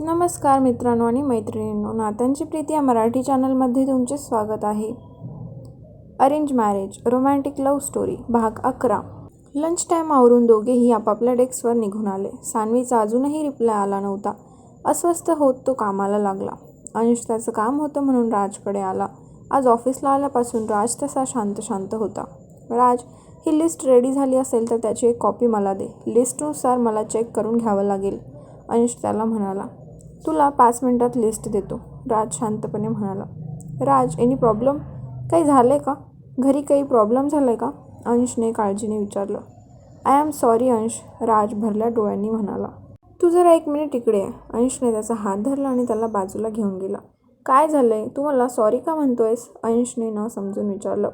नमस्कार मित्रांनो आणि मैत्रिणींनो नात्यांची प्रीती या मराठी चॅनलमध्ये तुमचे स्वागत आहे. Arrange marriage romantic love story भाग अकरा. लंच टाईम आवरून दोघेही आपापल्या डेस्कवर निघून आले. सानवीचा अजूनही रिप्लाय आला नव्हता. अस्वस्थ होत तो कामाला लागला. अंश त्याचं काम होतं म्हणून राजकडे आला. आज ऑफिसला आल्यापासून राज तसा शांत शांत होता. राज ही लिस्ट रेडी झाली असेल तर त्याची एक कॉपी मला दे. लिस्टनुसार मला चेक करून घ्यावं लागेल अंश त्याला म्हणाला. तुला पाच मिनिटात लिस्ट देतो राज शांतपणे म्हणाला. राज एनी प्रॉब्लेम काही झालं आहे का? घरी काही प्रॉब्लेम झाला आहे का? अंशने काळजीने विचारलं. आय एम सॉरी अंश राज भरल्या डोळ्यांनी म्हणाला. तू जरा एक मिनिट इकडे आहे अंशने त्याचा हात धरला आणि त्याला बाजूला घेऊन गेला. काय झालं आहे तू मला सॉरी का म्हणतोयस? अंशने न समजून विचारलं.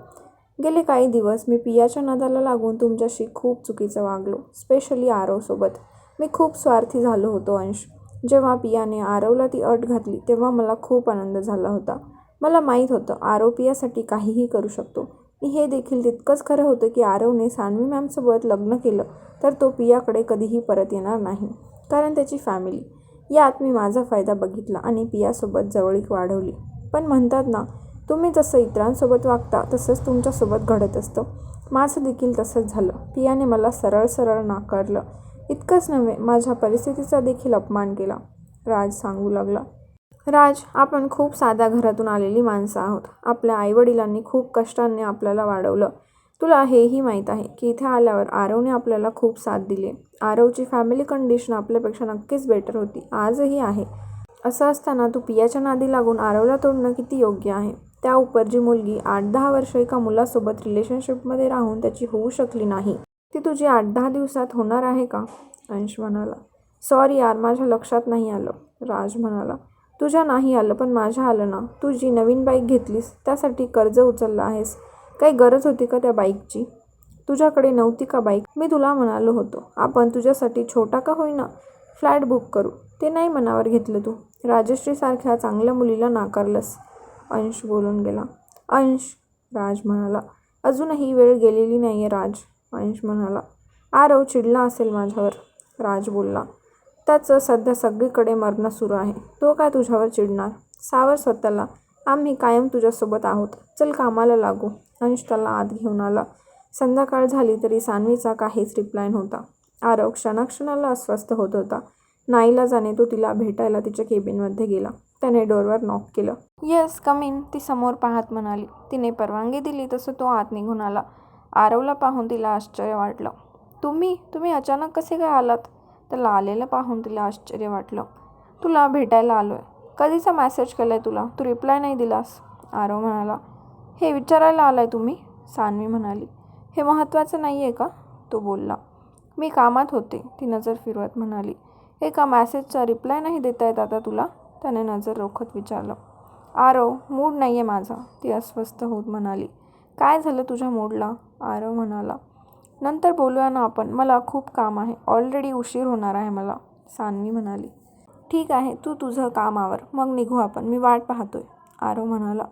गेले काही दिवस मी पियाच्या नादाला लागून तुमच्याशी खूप चुकीचं वागलो स्पेशली आरोसोबत. मी खूप स्वार्थी झालो होतो अंश. जेव्हा पियाने आरवला ती अट घातली तेव्हा मला खूप आनंद झाला होता. मला माहीत होतं आरव पियासाठी काहीही करू शकतो. आणि हे देखील तितकंच खरं होतं की आरवने सानवी मॅमसोबत लग्न केलं तर तो पियाकडे कधीही परत येणार नाही कारण त्याची फॅमिली. यात मी माझा फायदा बघितला आणि पियासोबत जवळीक वाढवली. पण म्हणतात ना तुम्ही जसं इतरांसोबत वागता तसंच तुमच्यासोबत घडत असतं. माझं देखील तसंच झालं. पियाने मला सरळ सरळ नाकारलं. इतकंच नव्हे माझ्या परिस्थितीचा देखील अपमान केला. राज सांगू लागला. राज आपण खूप साध्या घरातून आलेली माणसं आहोत. आपल्या आईवडिलांनी खूप कष्टाने आपल्याला वाढवलं. तुला हेही माहीत आहे की इथे आल्यावर आरवने आपल्याला खूप साथ दिली. आरवची फॅमिली कंडिशन आपल्यापेक्षा नक्कीच बेटर होती. आजही आहे. असं असताना तू पियाच्या नादी लागून आरवला तोडणं किती योग्य आहे? त्या उपर जी मुलगी आठ दहा वर्ष एका मुलासोबत रिलेशनशिपमध्ये राहून त्याची होऊ शकली नाही. ती तुझी आठ दहा दिवसात होणार आहे का? अंश म्हणाला. सॉरी यार माझ्या लक्षात नाही आलं. राज म्हणाला. तुझ्या नाही आलं पण माझ्या आलं ना. तू जी नवीन बाईक घेतलीस त्यासाठी कर्ज उचललं आहेस. काही गरज होती का त्या बाईकची? तुझ्याकडे नव्हती का बाईक? मी तुला म्हणालो होतो. आपण तुझ्यासाठी छोटा का होईना? फ्लॅट बुक करू. ते नाही मनावर घेतलं तू. राजश्रीसारख्या चांगल्या मुलीला नाकारलंस. अंश बोलून गेला. अंश राज म्हणाला. अजूनही वेळ गेलेली नाही आहे राज. अंश म्हणाला आरव चिडला असेल माझ्यावर राज बोलला. त्याचं सध्या सगळीकडे मरणं सुरू आहे. तो काय तुझ्यावर चिडणार? सावर स्वतःला. आम्ही कायम तुझ्यासोबत आहोत. चल कामाला लागू. अंश त्याला आत घेऊन आला. संध्याकाळ झाली तरी सानवीचा काहीच रिप्लाय नव्हता. आरव क्षणाक्षणाला अस्वस्थ होत होता. नाईला जाणे तो तिला भेटायला तिच्या केबिनमध्ये गेला. त्याने डोरवर नॉक केलं. येस कम इन ती समोर पाहत म्हणाली. तिने परवानगी दिली तसं तो आत निघून आला. आरवला पाहून तिला आश्चर्य वाटलं. तुम्ही तुम्ही अचानक कसे काय आलात? त्याला आलेलं पाहून तिला आश्चर्य वाटलं. तुला भेटायला आलो आहे कधीचा मॅसेज केला आहे तुला? तू रिप्लाय नाही दिलास. आरव म्हणाला. हे विचारायला आला आहे तुम्ही? सानवी म्हणाली. हे महत्त्वाचं नाही आहे का? तो बोलला. मी कामात होते ती नजर फिरवत म्हणाली. एका मॅसेजचा रिप्लाय नाही देता येत आता तुला? त्याने नजर रोखत विचारलं. आरव मूड नाही आहे माझा ती अस्वस्थ होत म्हणाली. काय झालं तुझ्या मूडला आरव म्हणाला नंतर बोलूया ना आपण. मला खूप काम आहे. ऑलरेडी उशीर होणार आहे मला सान्वी म्हणाली. ठीक आहे. तू तुझं काम आवर. मग निघू आपण. मी वाट पाहतोय. आरव म्हणाला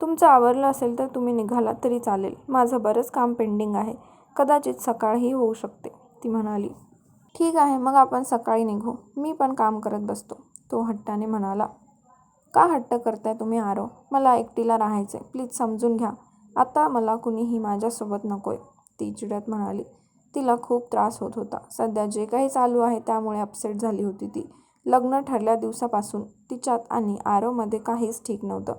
तुमचं आवरलं असेल तर तुम्ही निघालात तरी चालेल. माझं बरंच काम पेंडिंग आहे. कदाचित सकाळही होऊ शकते. ती म्हणाली. ठीक आहे. मग आपण सकाळी निघू. मी पण काम करत बसतो. तो हट्टाने म्हणाला का हट्ट करताय तुम्ही आरव? मला एकटीला राहायचं आहे प्लीज समजून घ्या. आता मला कुणीही माझ्यासोबत नकोय ती चिडत म्हणाली. तिला खूप त्रास होत होता. सध्या जे काही चालू आहे त्यामुळे अपसेट झाली होती ती. लग्न ठरल्या दिवसापासून तिच्यात आणि आरवमध्ये काहीच ठीक नव्हतं.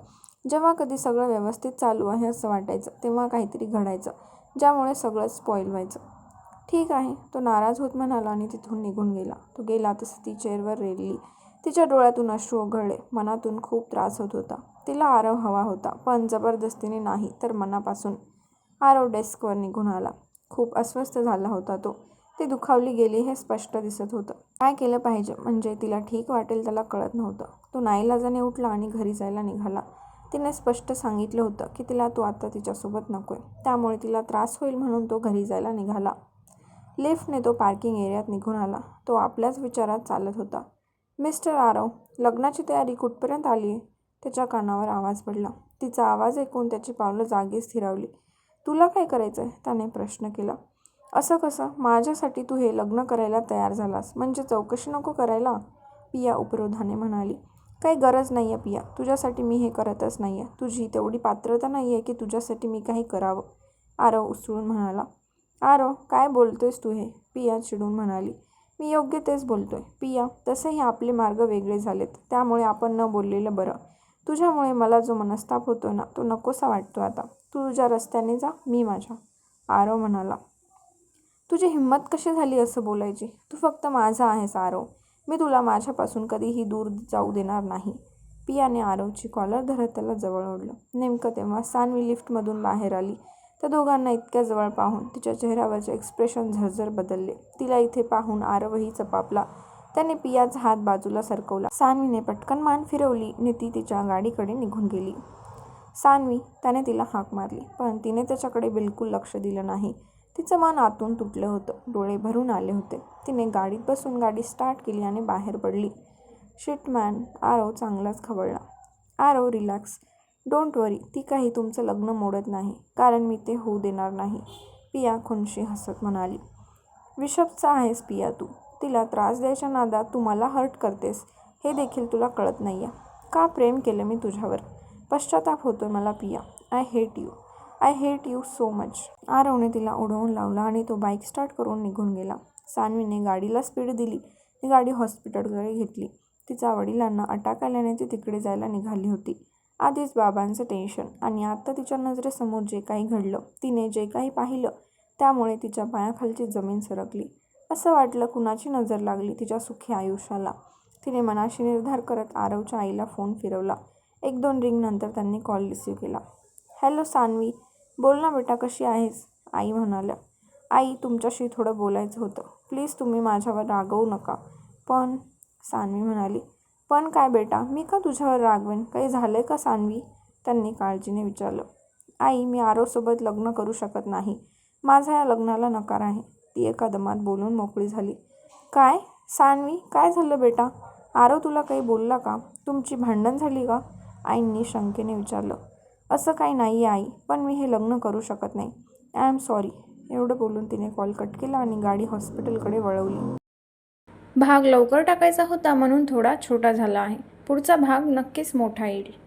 जेव्हा कधी सगळं व्यवस्थित चालू आहे असं वाटायचं तेव्हा काहीतरी घडायचं ज्यामुळे सगळं स्पॉईल व्हायचं. ठीक आहे तो नाराज होत म्हणाला आणि तिथून निघून गेला. तो गेला तसं ती चेअरवर रेलली तिच्या डोळ्यातून अश्रू ओघळले. मनातून खूप त्रास होत होता. तिला आरव हवा होता पण जबरदस्तीने नाही तर मनापासून. आरव डेस्कवर निघून आला. खूप अस्वस्थ झाला होता तो. ती दुखावली गेली हे स्पष्ट दिसत होतं. काय केलं पाहिजे? म्हणजे तिला ठीक वाटेल त्याला कळत नव्हतं. तो नाईलाजाने उठला आणि घरी जायला निघाला. तिने स्पष्ट सांगितलं होतं की तिला तो आता तिच्यासोबत नको आहे त्यामुळे तिला त्रास होईल म्हणून तो घरी जायला निघाला. लिफ्टने तो पार्किंग एरियात निघून आला. तो आपल्याच विचारात चालत होता. मिस्टर आरव लग्नाची तयारी कुठपर्यंत आली? आहे त्याच्या कानावर आवाज पडला. तिचा आवाज ऐकून त्याची पावलं जागीच स्थिरावली तुला काय करायचं आहे त्याने प्रश्न केला. असं कसं? माझ्यासाठी तू हे लग्न करायला तयार झालास. म्हणजे चौकशी नको करायला? पिया उपरोधाने म्हणाली. काही गरज नाही आहे पिया. तुझ्यासाठी मी हे करतच नाही आहे तुझी तेवढी पात्रता नाही आहे की तुझ्यासाठी मी काही करावं. आरव उसळून म्हणाला. आरव काय बोलतोयस तू हे? पिया चिडून म्हणाली. मी योग्य तेच बोलतोय. पिया तसेही आपले मार्ग वेगळे झालेत. त्यामुळे आपण न बोललेलं बरं. तुझ्यामुळे मला जो मनस्ताप होतो ना तो नकोसा वाटतो आता. तू तुझ्या रस्त्याने जा मी माझ्या. आरव म्हणाला. तुझी हिंमत कशी झाली असं बोलायची? तू फक्त माझा आहेस आरव. मी तुला माझ्यापासून कधीही दूर जाऊ देणार नाही. पियाने आरवची कॉलर धरत त्याला जवळ ओढलं. नेमकं तेव्हा सानवी लिफ्टमधून बाहेर आली. त्या दोघांना इतक्या जवळ पाहून तिच्या चेहऱ्यावरचे एक्सप्रेशन झरझर बदलले. तिला इथे पाहून आरवही चपापला. त्याने पियाचा हात बाजूला सरकवला. सानवीने पटकन मान फिरवली. आणि ती तिच्या गाडीकडे निघून गेली. सानवी त्याने तिला हाक मारली. पण तिने त्याच्याकडे बिलकुल लक्ष दिलं नाही. तिचं मान आतून तुटलं होतं. डोळे भरून आले होते. तिने गाडीत बसून गाडी स्टार्ट केली आणि बाहेर पडली. शिटमॅन आरव चांगलाच खवळला. आरव रिलॅक्स डोंट वरी ती काही तुमचं लग्न मोडत नाही कारण मी ते होऊ देणार नाही पिया खुनशी हसत म्हणाली. विषपचा आहेस पिया तू तिला त्रास द्यायच्या नादात तू मला हर्ट करतेस हे देखील तुला कळत नाही आहे का प्रेम केलं मी तुझ्यावर? पश्चाताप होतो मला Piya I hate you I hate you so much आरवने तिला उडवून लावला आणि तो बाईक स्टार्ट करून निघून गेला. सानवीने गाडीला स्पीड दिली ती गाडी हॉस्पिटलकडे घेतली. तिच्या वडिलांना अटॅक आल्याने ती तिकडे जायला निघाली होती. आधीच बाबांचं टेन्शन आणि आत्ता तिच्या नजरेसमोर जे काही घडलं तिने जे काही पाहिलं त्यामुळे तिच्या पायाखालची जमीन सरकली. असं वाटलं कुणाची नजर लागली तिच्या सुखी आयुष्याला. तिने मनाशी निर्धार करत आरवच्या आईला फोन फिरवला. एक दोन रिंगनंतर त्यांनी कॉल रिसीव केला. हॅलो सानवी. बोल ना बेटा कशी आहेस? आई म्हणाल्या. आई तुमच्याशी थोडं बोलायचं होतं. प्लीज तुम्ही माझ्यावर रागवू नका. पण सानवी म्हणाली पण काय बेटा मी का तुझ्यावर रागवेन? काही झालं का सानवी? त्यांनी काळजीने विचारलं. आई मी आरोसोबत लग्न करू शकत नाही. माझा या लग्नाला नकार आहे. ती एका दमात बोलून मोकळी झाली. काय? सानवी काय झालं बेटा? आरव तुला काही बोलला का? तुमची भांडण झाली का? आईंनी शंकेने विचारलं. असं काही नाही आहे आई पण मी हे लग्न करू शकत नाही. आय एम सॉरी एवढं बोलून तिने कॉल कट केला आणि गाडी हॉस्पिटलकडे वळवली. भाग लवकर टाकायचा होता म्हणून थोडा छोटा झाला आहे. पुढचा भाग नक्कीच मोठा येईल.